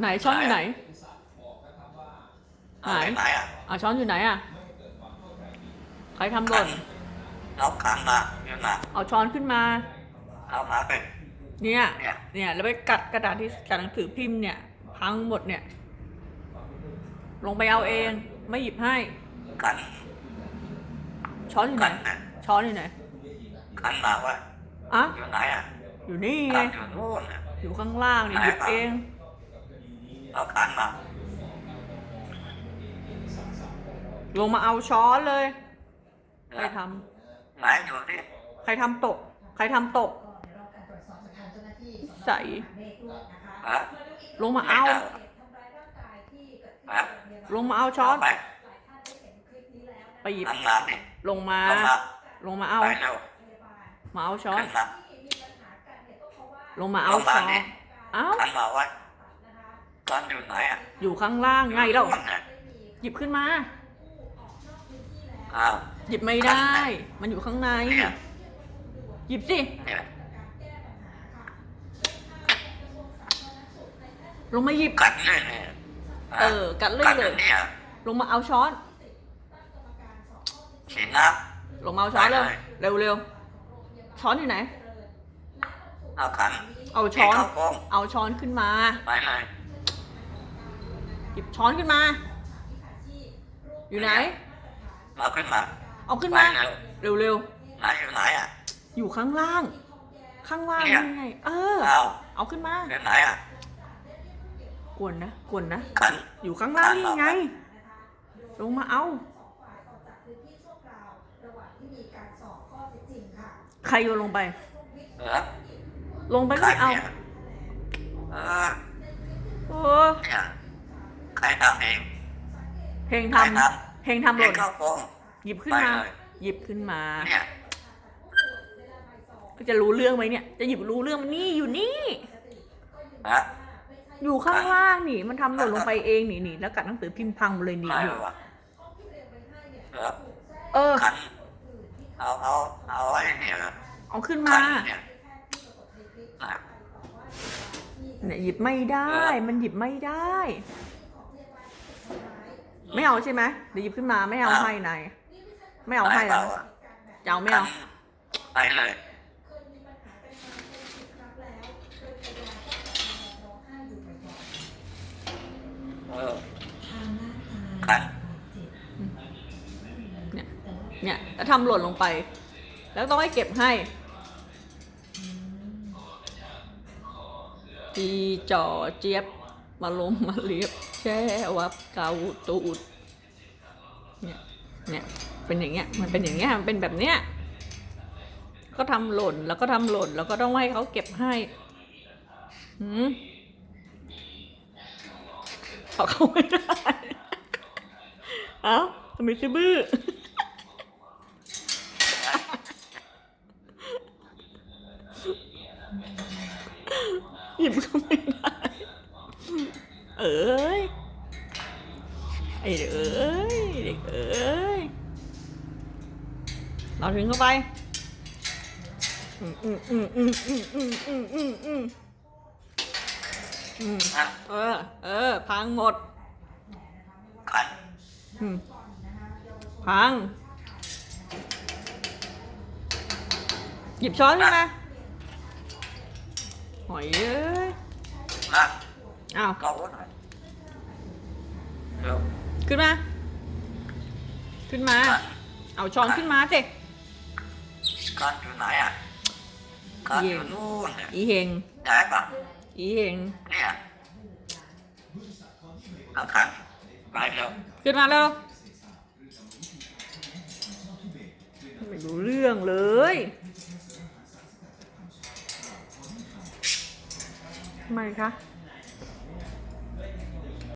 ไหนช้อนอยู่ไหนเอาไปไหนอะอะช้อนอยู่ไหนอะใครทำหล่นเอาขันมาอยู่นะเอาช้อนขึ้นมาเอามาเป็นเนี่ยเนี่ยเนี่ยแล้วไปกัดกระดาษที่กัดหนังสือพิมพ์เนี่ยพังหมดเนี่ย ลงไปเอาเองไม่หยิบให้ขันช้อนอยู่ไหนขันนะช้อนอยู่ไหนขันมาว่าอะอยู่ไหนอะอยู่นี่ไงขันอยู่นู่นน่ะอยู่ข้างล่างนี่หยิบเอง เอาขันมาลงมาเอาช้อนเลย ใครทำไหนอยู่นี่ใครทำตก ใครทำตก ใส่ ฮะลงมาเอา ฮะลงมาเอาช้อนเาไปไปหยิบขันมาเนี่ยลงมาเอามาลงมาเอา ไปเร็วมาเอาช้อนขันมาลงมาเอาช้อน เอาขันมาไว้ ขันอยู่ไหนอะอยู่ข้างล่างไงเราอยู่นู่นน่ะหยิบขึ้นมาอ้าวหยิบไม่ได้ มันอยู่ข้างในเนี่ยหยิบสิเนี่ยลงมาหยิบขันเลยเนี่ยเออ กัดเลยขันเลอยเนี่ยลงมาเอาช้อนฉีดน้ลงมาเอาช้อนเร็วเร็วเร็วช้อนอยู่ไหนำเอาขันเอาช้อนเข้าโป้งเอาช้อนขึ้นมาไปเลย หยิบช้อนขึ้นมา อยู่ไหน เอาขึ้นมาเอาขึ้นไปมาเร็วเร็วเร็วไหนอยู่ไหนอะอยู่ข้างล่าง ข้างล่างเนี่ยนี่ไง เออ เอาเอาขึ้นมา อยู่ไหนอะกวนนะ กวนนะ ขันอยู่ข้างล่างนี่ไง ลงมาเอา ใครโยนลงไป เหรอลงไปใครไม่เอา เนี่ย เพลงใครทำทเพลงำทำหล่นเข้าโป้งหยิบขึ้นมาไปเลยหยิบขึ้นมาเนี่ยจะรู้เรื่องไหมเนี่ย จะหยิบรู้เรื่องมันนี่อยู่นี่ฮะอยู่ข้างล่างนี่ มันทำหล่นลงไปเองนี่นี่แล้วกัดหนังสือพิมพ์พังหมดเลยนี่ไม่นี่รู้อะเหรอเออขันเอาเอาเอาไว้เนี่ยเอาขึ้นขัมานเนี่ยนะเนี่ยหยิบไม่ได้ มันหยิบไม่ได้ ไม่เอาใช่ไหมเดี๋ยวหยิบขึ้นมาไม่เอาให้นายไม่เอาให้ไม่แล้วเอาอะจะเอาไม่เอาไปเลยเออขันเนี่ยเนี่ยแล้วทำหล่นลงไป แล้วต้องให้เก็บให้จีจ่อเจี๊ยบมาลมมาเลียบแช่วับเกาตูดเนี่ยเนี่ยเป็นอย่างเงี้ยมันเป็นอย่างเงี้ยมันเป็นแบบเนี้ยก็ทำหล่นแล้วก็ทำหล่น แล้วก็ต้องให้เขาเก็บให้หืมเขาเขาไม่ได้เอ้าทำไมชื่อบื้อหยิบก็ไม่ได้ เอ้ย อ้เด็กเอ้ยเด็กเอ้ยเราถึงเข้าไปอืมอืมอืมอืมอืมอืมอืมอืมอืมอืมนะเออ เออ พังหมดขันอืมพัง หยิบช้อนขึ้นมาหอยเอ้ยนะอ้าวเขาหน่อยเร็ว ขึ้นมา ขึ้นมา เอาช้อนขึ้นมาสิขันอยู่ไหนอะขันอยู่นู่นเนี่ยอีเฮงไหนปะอีเฮงเนี่ยเอาขันไปเร็วขึ้นมาแล้วไม่รู้เรื่องเลยทำไมคะ